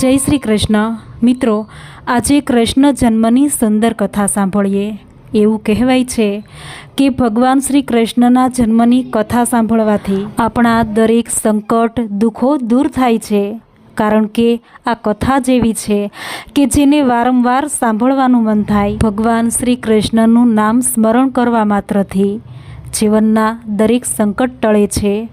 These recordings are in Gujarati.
જય શ્રી કૃષ્ણ. મિત્રો, આજે કૃષ્ણ જન્મની સુંદર કથા સાંભળીએ. એવું કહેવાય છે કે ભગવાન શ્રી કૃષ્ણના જન્મની કથા સાંભળવાથી આપણા દરેક સંકટ, દુઃખો દૂર થાય છે. કારણ કે આ કથા જેવી છે કે જેને વારંવાર સાંભળવાનું મન થાય. ભગવાન શ્રી કૃષ્ણનું નામ સ્મરણ કરવા માત્રથી જીવનના દરેક સંકટ ટળે છે.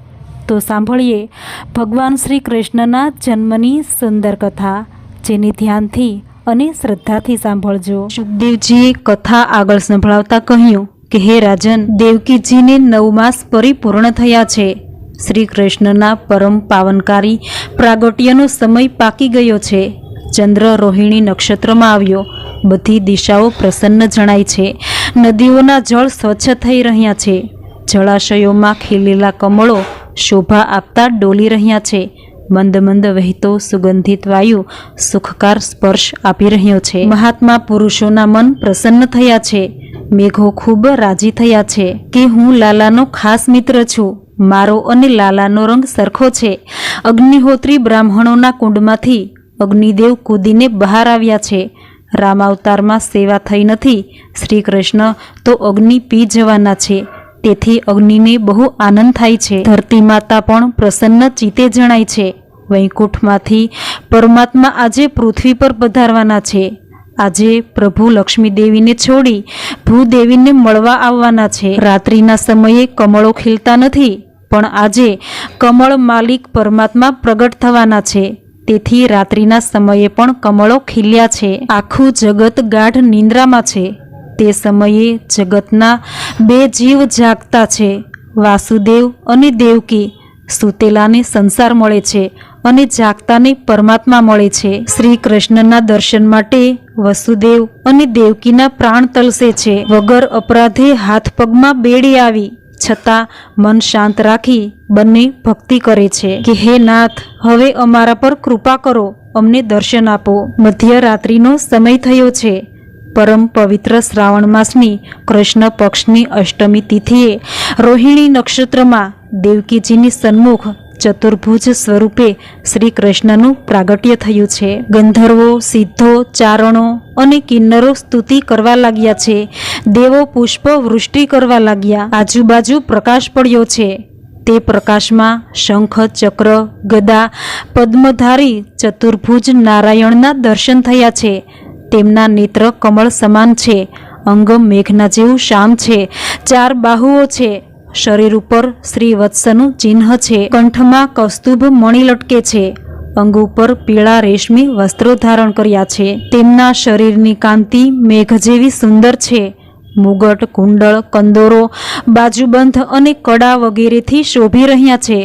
તો સાંભળીએ ભગવાન શ્રી કૃષ્ણના જન્મની સુંદર કથા. જેને ધ્યાનથી અને શ્રદ્ધાથી સાંભળજો. સુખદેવજીએ કથા આગળ સંભળાવતા કહ્યું કે, હે રાજન, દેવકીજીને નવ માસ પરિપૂર્ણ થયા છે. શ્રી કૃષ્ણના પરમ પાવનકારી પ્રાગટ્યનો સમય પાકી ગયો છે. ચંદ્ર રોહિણી નક્ષત્રમાં આવ્યો. બધી દિશાઓ પ્રસન્ન જણાય છે. નદીઓના જળ સ્વચ્છ થઈ રહ્યા છે. જળાશયોમાં ખીલેલા કમળો શોભા આપતા ડોલી રહ્યા છે. મંદ મંદ વહેતો સુગંધિત વાયુ સુખકાર સ્પર્શ આપી રહ્યો છે. મહાત્મા પુરુષોના મન પ્રસન્ન થયા છે. મેઘો ખૂબ રાજી થયા છે કે હું લાલાનો ખાસ મિત્ર છું. મારો અને લાલાનો રંગ સરખો છે. અગ્નિહોત્રી બ્રાહ્મણોના કુંડમાંથી અગ્નિદેવ કૂદીને બહાર આવ્યા છે. રામાવતારમાં સેવા થઈ નથી. શ્રી કૃષ્ણ તો અગ્નિ પી જવાના છે. તેથી અગ્નિને બહુ આનંદ થાય છે. ધરતી માતા પણ પ્રસન્ન ચિત્તે જણાય છે. વૈકુંઠમાંથી પરમાત્મા આજે પૃથ્વી પર પધારવાના છે. આજે પ્રભુ લક્ષ્મીદેવીને છોડી ભૂદેવીને મળવા આવવાના છે. રાત્રિના સમયે કમળો ખીલતા નથી, પણ આજે કમળ માલિક પરમાત્મા પ્રગટ થવાના છે. તેથી રાત્રિના સમયે પણ કમળો ખીલ્યા છે. આખું જગત ગાઢ નિંદ્રામાં છે. તે સમયે જગતના બે જીવ જાગતા છે. વાસુદેવ અને દેવકી સુતેલાને સંસાર મળે છે અને જાગતાને પરમાત્મા મળે છે. શ્રી કૃષ્ણના દર્શન માટે વસુદેવ અને દેવકીના પ્રાણ તલસે છે. વગર અપરાધે હાથ પગમાં બેડી આવી, છતાં મન શાંત રાખી બંને ભક્તિ કરે છે. કે હે નાથ, હવે અમારા પર કૃપા કરો, અમને દર્શન આપો. મધ્યરાત્રિનો સમય થયો છે. પરમ પવિત્ર શ્રાવણ માસની કૃષ્ણ પક્ષની અષ્ટમી તિથિએ રોહિણી નક્ષત્રમાં દેવકીજીની સન્મુખ ચતુર્ભુજ સ્વરૂપે શ્રી કૃષ્ણનું પ્રાગટ્ય થયું છે. ગંધર્વો, સિદ્ધો, ચારણો અને કિન્નરો સ્તુતિ કરવા લાગ્યા છે. દેવો પુષ્પ વૃષ્ટિ કરવા લાગ્યા. આજુબાજુ પ્રકાશ પડ્યો છે. તે પ્રકાશમાં શંખ, ચક્ર, ગદા, પદ્મધારી, ચતુર્ભુજ નારાયણના દર્શન થયા છે. તેમના નેત્ર કમળ સમાન છે, અંગમ મેઘના જેવું શામ છે, ચાર બાહુઓ છે, શરીર ઉપર શ્રી વત્સનું ચિહ્ન છે, કંઠમાં કસ્તુભ મણી લટકે છે, અંગ ઉપર પીળા રેશમી વસ્ત્રો ધારણ કર્યા છે, તેમના શરીરની કાંતિ મેઘ જેવી સુંદર છે, મુગટ, કુંડળ, કંદોરો, બાજુબંધ અને કડા વગેરેથી શોભી રહ્યા છે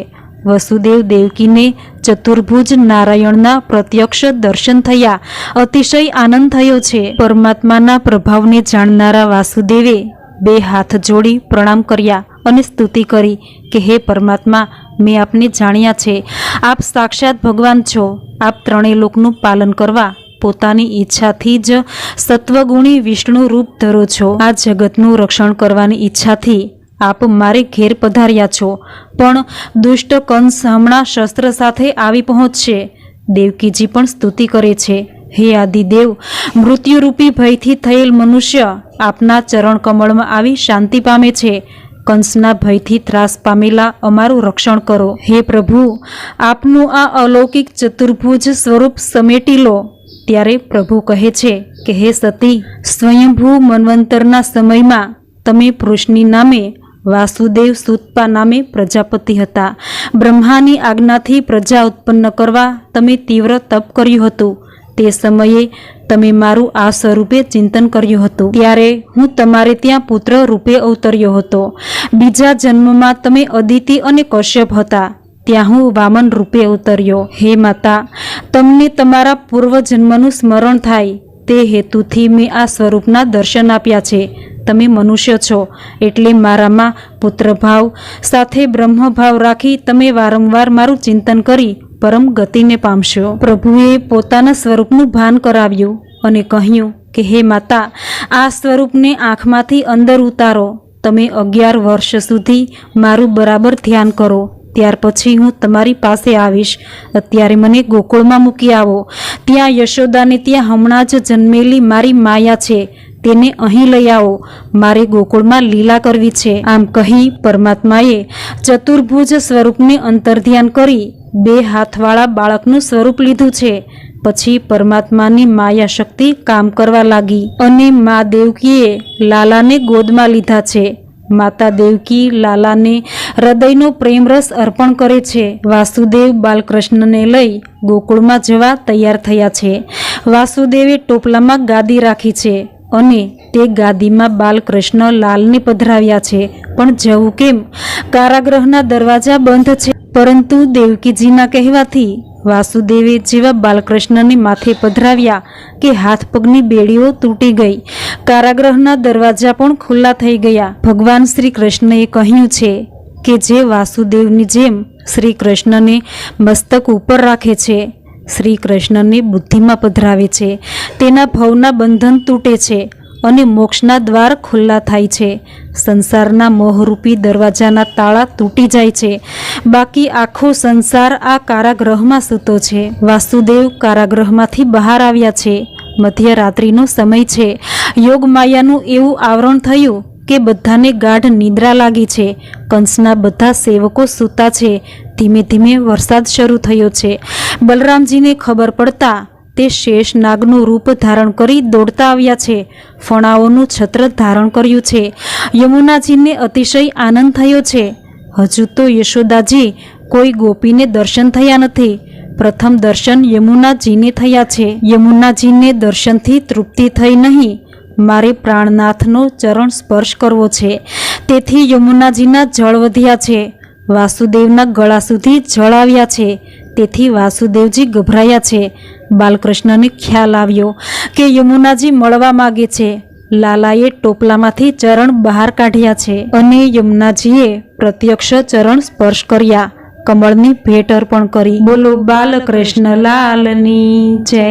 વસુદેવ દેવકીને ચતુર્ભુજ નારાયણના પ્રત્યક્ષ દર્શન થયા. અતિશય આનંદ થયો છે. પરમાત્માના પ્રભાવને જાણનારા વાસુદેવે બે હાથ જોડી પ્રણામ કર્યા અને સ્તુતિ કરી કે, હે પરમાત્મા, મેં આપને જાણ્યા છે. આપ સાક્ષાત ભગવાન છો. આપ ત્રણેય લોકનું પાલન કરવા પોતાની ઈચ્છાથી જ સત્વગુણી વિષ્ણુ રૂપ ધરો છો. આ જગતનું રક્ષણ કરવાની ઈચ્છાથી આપ મારે ઘેર પધાર્યા છો. પણ દુષ્ટ કંસ હમણાં શસ્ત્ર સાથે આવી પહોંચશે. દેવકીજી પણ સ્તુતિ કરે છે. હે આદિદેવ, મૃત્યુરૂપી ભયથી થયેલ મનુષ્ય આપના ચરણ કમળમાં આવી શાંતિ પામે છે. કંસના ભયથી ત્રાસ પામેલા અમારું રક્ષણ કરો. હે પ્રભુ, આપનું આ અલૌકિક ચતુર્ભુજ સ્વરૂપ સમેટી લો. ત્યારે પ્રભુ કહે છે કે, હે સતી, સ્વયંભૂ મન્વંતરના સમયમાં તમે પુરુષની નામે વાસુદેવ સુતપા નામે પ્રજાપતિ હતા. બ્રહ્માની આજ્ઞાથી પ્રજા ઉત્પન્ન કરવા તમે તીવ્ર તપ કર્યું હતું. તે સમયે તમે મારું આ સ્વરૂપે ચિંતન કર્યું હતું. ત્યારે હું તમારે ત્યાં પુત્ર રૂપે અવતર્યો હતો. બીજા જન્મમાં તમે અદિતિ અને કશ્યપ હતા. ત્યાં હું વામન રૂપે અવતર્યો. હે માતા, તમને તમારા પૂર્વજન્મનું સ્મરણ થાય. તે હેતુથી મેં આ સ્વરૂપના દર્શન આપ્યા છે. તમે મનુષ્ય છો એટલે મારામાં પુત્રભાવ સાથે બ્રહ્મભાવ રાખી તમે વારંવાર મારું ચિંતન કરી પરમ ગતિને પામશો. પ્રભુએ પોતાના સ્વરૂપનું ભાન કરાવ્યું અને કહ્યું કે, હે માતા, આ સ્વરૂપને આંખમાંથી અંદર ઉતારો. તમે અગિયાર વર્ષ સુધી મારું બરાબર ધ્યાન કરો. ત્યાર પછી હું તમારી પાસે આવીશ. અત્યારે મને ગોકુળમાં મૂકી આવો. ત્યાં યશોદાને ત્યાં હમણાં જ જન્મેલી મારી માયા છે. તેને અહીં લઈ આવો. મારે ગોકુળમાં લીલા કરવી છે. આમ કહી પરમાત્માએ ચતુર્ભુજ સ્વરૂપને અંતર્ધ્યાન કરી બે હાથવાળા બાળકનું સ્વરૂપ લીધું છે. પછી પરમાત્માની માયા શક્તિ કામ કરવા લાગી અને મા દેવકીએ લાલાને ગોદમાં લીધા છે. માતા દેવકી લાલાને હૃદયનો પ્રેમરસ અર્પણ કરે છે. વાસુદેવ બાલકૃષ્ણને લઈ ગોકુળમાં જવા તૈયાર થયા છે. વાસુદેવે ટોપલામાં ગાદી રાખી છે. અને તે ગાદીમાં બાલકૃષ્ણ લાલને પધરાવ્યા છે. પણ જવું કેમ? કારાગૃહના દરવાજા બંધ છે. પરંતુ દેવકીજીના કહેવાથી વાસુદેવે જેવા બાલકૃષ્ણને માથે પધરાવ્યા કે હાથ પગની બેડીઓ તૂટી ગઈ. કારાગૃહના દરવાજા પણ ખુલ્લા થઈ ગયા. ભગવાન શ્રી કૃષ્ણએ કહ્યું છે કે જે વાસુદેવની જેમ શ્રી કૃષ્ણને મસ્તક ઉપર રાખે છે. શ્રી કૃષ્ણને બુદ્ધિમાં પધરાવે છે. તેના ભવના બંધન તૂટે છે અને મોક્ષના દ્વાર ખુલ્લા થાય છે. સંસારના મોહરૂપી દરવાજાના તાળા તૂટી જાય છે. બાકી આખો સંસાર આ કારાગૃહમાં સૂતો છે. વાસુદેવ કારાગૃહમાંથી બહાર આવ્યા છે. મધ્યરાત્રિનો સમય છે. યોગ માયાનું એવું આવરણ થયું કે બધાને ગાઢ નિદ્રા લાગી છે. કંસના બધા સેવકો સૂતા છે. ધીમે ધીમે વરસાદ શરૂ થયો છે. બલરામજીને ખબર પડતા તે શેષ નાગનું રૂપ ધારણ કરી દોડતા આવ્યા છે. ફણાઓનું છત્ર ધારણ કર્યું છે. યમુનાજીને અતિશય આનંદ થયો છે. હજુ તો યશોદાજી કોઈ ગોપીને દર્શન થયા નથી. પ્રથમ દર્શન યમુનાજીને થયા છે. યમુનાજીને દર્શનથી તૃપ્તિ થઈ નહીં. મારે પ્રાણનાથનો ચરણ સ્પર્શ કરવો છે. તેથી યમુનાજીના જળ વધ્યા છે. વાસુદેવના ગળા સુધી જળ આવ્યા છે. તેથી વાસુદેવજી ગભરાયા છે. બાલકૃષ્ણને ખ્યાલ આવ્યો કે યમુનાજી મળવા માગે છે. લાલાએ ટોપલામાંથી ચરણ બહાર કાઢ્યા છે અને યમુનાજીએ પ્રત્યક્ષ ચરણ સ્પર્શ કર્યા. કમળની ભેટ અર્પણ કરી. બોલો, બાલકૃષ્ણ લાલની જય.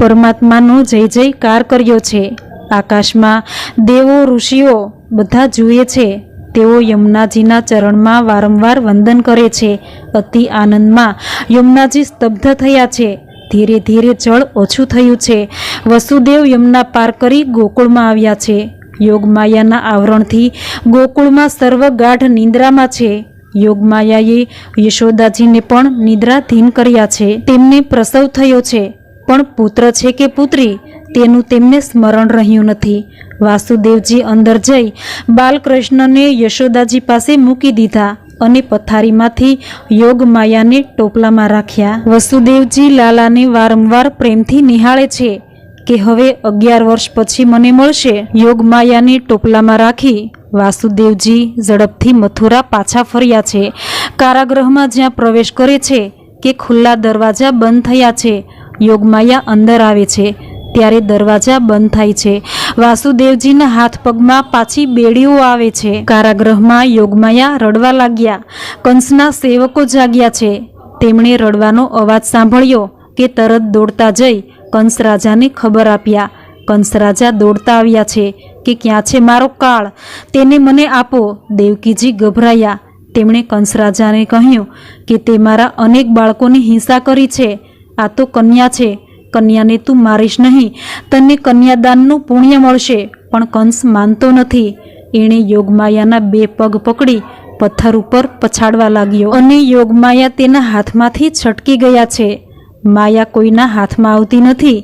પરમાત્માનો જય જયકાર કર્યો છે. આકાશમાં દેવો ઋષિઓ બધા જુએ છે. તેઓ યમુનાજીના ચરણમાં વારંવાર વંદન કરે છે. અતિ આનંદમાં યમુનાજી સ્તબ્ધ થયા છે. ધીરે ધીરે જળ ઓછું થયું છે. વસુદેવ યમુના પાર કરી ગોકુળમાં આવ્યા છે. યોગમાયાના આવરણથી ગોકુળમાં સર્વ ગાઢ નિંદ્રામાં છે. યોગમાયાએ યશોદાજીને પણ નિદ્રાધીન કર્યા છે. તેમને પ્રસવ થયો છે. પણ પુત્ર છે કે પુત્રી, તેનું તેમને સ્મરણ રહ્યું નથી. વાસુદેવજી અંદર જઈ બાલકૃષ્ણને યશોદાજી પાસે મૂકી દીધા અને પથારીમાંથી યોગ માયાને ટોપલામાં રાખ્યા. વસુદેવજી લાલાને વારંવાર પ્રેમથી નિહાળે છે કે હવે અગિયાર વર્ષ પછી મને મળશે. યોગ માયાને ટોપલામાં રાખી વાસુદેવજી ઝડપથી મથુરા પાછા ફર્યા છે. કારાગૃહમાં જ્યાં પ્રવેશ કરે છે કે ખુલ્લા દરવાજા બંધ થયા છે યોગમાયા અંદર આવે છે. ત્યારે દરવાજા બંધ થાય છે. વાસુદેવજીના હાથ પગમાં પાછી બેડીઓ આવે છે. કારાગૃહમાં યોગમાયા રડવા લાગ્યા. કંસના સેવકો જાગ્યા છે. તેમણે રડવાનો અવાજ સાંભળ્યો કે તરત દોડતા જઈ કંસ રાજાને ખબર આપ્યા. કંસ રાજા દોડતા આવ્યા છે કે ક્યાં છે મારો કાળ? તેને મને આપો. દેવકીજી ગભરાયા. તેમણે કંસ રાજાને કહ્યું કે તે મારા અનેક બાળકોની હિંસા કરી છે. આ તો કન્યા છે. કન્યાને તું મારીશ નહીં. તને કન્યાદાનનું પુણ્ય મળશે, પણ કંસ માનતો નથી. એણે યોગમાયાના બે પગ પકડી પથ્થર ઉપર પછાડવા લાગ્યો અને યોગમાયા તેના હાથમાંથી છટકી ગયા છે. માયા કોઈના હાથમાં આવતી નથી.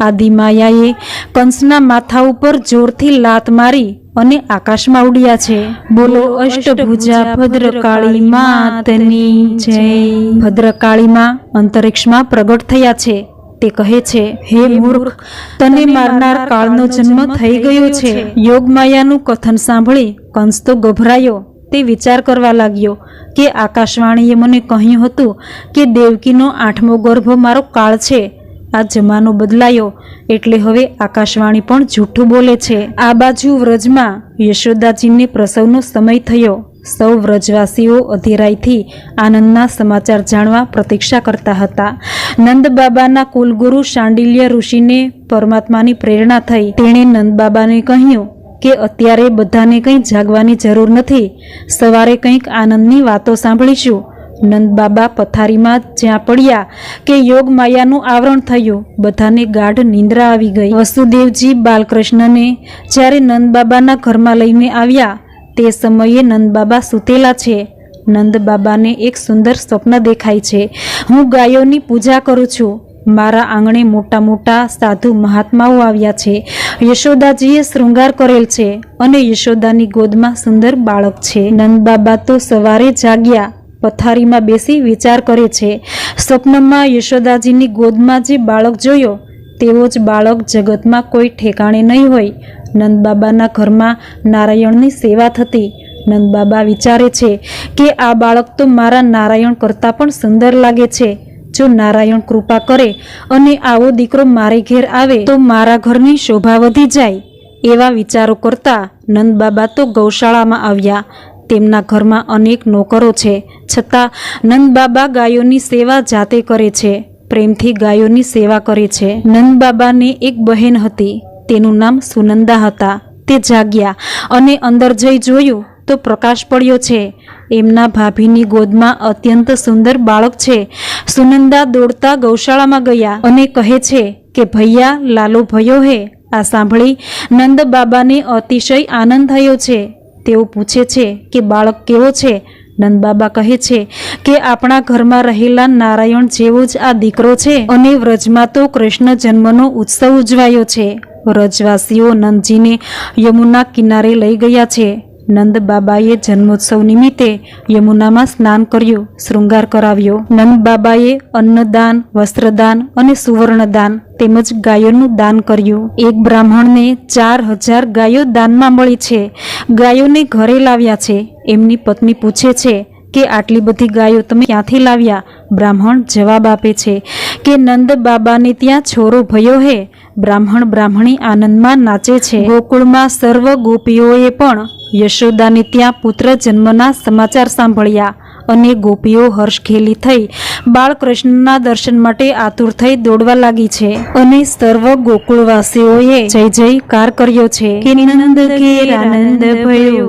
આદિમાયાએ કંસના માથા ઉપર જોરથી લાત મારી અને આકાશમાં ઉડ્યા છે. બોલો, અષ્ટભુજા ભદ્રકાળી માતની જય. ભદ્રકાળી માં અંતરિક્ષમાં પ્રગટ થયા છે. તે કહે છે, હે મૂર્ખ, તને મારનાર કાળનો જન્મ થઈ ગયો છે. યોગમાયાનું કથન સાંભળી કંસ તો ગભરાયો. તે વિચાર કરવા લાગ્યો કે આકાશવાણીએ મને કહ્યું હતું કે દેવકીનો આઠમો ગર્ભ મારો કાળ છે. આ જમાનો બદલાયો એટલે હવે આકાશવાણી પણ જૂઠું બોલે છે. આ બાજુ વ્રજમાં યશોદાજીને પ્રસવનો સમય થયો. સૌ વ્રજવાસીઓ અધીરાઈથી આનંદના સમાચાર જાણવા પ્રતીક્ષા કરતા હતા. નંદબાબાના કુલગુરુ શાંડિલ્ય ઋષિને પરમાત્માની પ્રેરણા થઈ. તેણે નંદબાબાને કહ્યું કે, અત્યારે બધાને કંઈ જાગવાની જરૂર નથી. સવારે કંઈક આનંદની વાતો સાંભળીશું. નંદ બાબા પથારીમાં જ્યાં પડ્યા કે યોગ માયાનું આવરણ થયું, બધાને ગાઢ નિંદ્રા આવી ગઈ. વસુદેવજી બાલકૃષ્ણને જ્યારે નંદબાબાના ઘરમાં લઈને આવ્યા, તે સમયે નંદબાબા સૂતેલા છે. નંદબાબાને એક સુંદર સ્વપ્ન દેખાય છે. હું ગાયોની પૂજા કરું છું. મારા આંગણે મોટા મોટા સાધુ મહાત્માઓ આવ્યા છે. યશોદાજીએ શૃંગાર કરેલ છે અને યશોદાની ગોદમાં સુંદર બાળક છે. નંદબાબા તો સવારે જાગ્યા પથારીમાં બેસી વિચાર કરે છે. સ્વપ્નમાં યશોદાજીની ગોદમાં જે બાળક જોયો, તેવો જ બાળક જગતમાં કોઈ ઠેકાણે નહીં હોય. નંદબાબાના ઘરમાં નારાયણની સેવા થતી. નંદબાબા વિચારે છે કે આ બાળક તો મારા નારાયણ કરતાં પણ સુંદર લાગે છે. જો નારાયણ કૃપા કરે અને આવો દીકરો મારે ઘેર આવે, તો મારા ઘરની શોભા વધી જાય. એવા વિચારો કરતા નંદબાબા તો ગૌશાળામાં આવ્યા. તેમના ઘરમાં અનેક નોકરો છે. છતાં નંદબાબા ગાયોની સેવા જાતે કરે છે. પ્રેમથી ગાયોની સેવા કરે છે. નંદબાબાને એક બહેન હતી. તેનું નામ સુનંદા હતા. તે જાગ્યા અને અંદર જઈ જોયું તો પ્રકાશ પડ્યો છે. એમના ભાભીની ગોદમાં અત્યંત સુંદર બાળક છે. સુનંદા દોડતા ગૌશાળામાં ગયા અને કહે છે કે, ભૈયા, લાલો ભયો હે. આ સાંભળી નંદ બાબાને અતિશય આનંદ થયો છે. તેઓ પૂછે છે કે, બાળક કેવો છે? નંદબાબા કહે છે કે, આપણા ઘરમાં રહેલા નારાયણ જેવો જ આ દીકરો છે અને વ્રજમાં તો કૃષ્ણ જન્મનો ઉત્સવ ઉજવાયો છે. વ્રજવાસીઓ નંદજીને યમુના કિનારે લઈ ગયા છે. નંદ બાબાએ જન્મોત્સવ નિમિત્તે યમુનામાં સ્નાન કર્યું, શૃંગાર કરાવ્યો. નંદ બાબાએ અન્નદાન, વસ્ત્રદાન અને સુવર્ણદાન તેમજ ગાયોનું દાન કર્યું. એક બ્રાહ્મણને ચાર હજાર ગાયો દાનમાં મળી છે. ગાયોને ઘરે લાવ્યા છે. એમની પત્ની પૂછે છે કે આટલી બધી ગાયો તમે ક્યાંથી લાવ્યા? બ્રાહ્મણ જવાબ આપે છે કે નંદ બાબાને ત્યાં છોરો ભયો હે. બ્રાહ્મણ બ્રાહ્મણી આનંદમાં નાચે છે. ગોકુળમાં સર્વ ગોપીઓએ પણ યશોદાને ત્યાં પુત્ર જન્મના સમાચાર સાંભળ્યા. અને ગોપીઓ હર્ષઘેલી થઈ બાળકૃષ્ણના દર્શન માટે આતુર થઈ દોડવા લાગી છે. અને સર્વ ગોકુળવાસીઓએ જય જયકાર કર્યો છે.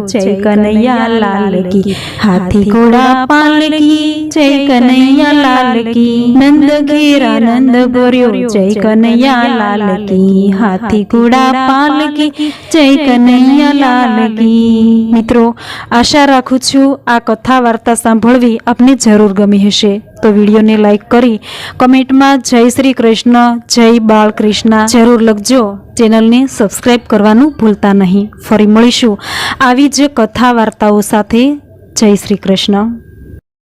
જય કનૈયા લાલ હાથી ઘોડા પાલકી જય કનૈયા લાલ નંદ ઘેર આનંદ ભર્યો, જય કનૈયા લાલ હાથી ઘોડા પાલકી જય કનૈયા લાલ મિત્રો, આશા રાખું છું આ કથા વાર્તા સાંભળવી આપને જરૂર ગમી હશે. તો વિડીયોને લાઈક કરી કમેન્ટમાં જય શ્રી કૃષ્ણ, જય બાળકૃષ્ણ જરૂર લખજો. ચેનલને સબસ્ક્રાઈબ કરવાનું ભૂલતા નહીં. ફરી મળીશું આવી જ કથા વાર્તાઓ સાથે. જય શ્રી કૃષ્ણ.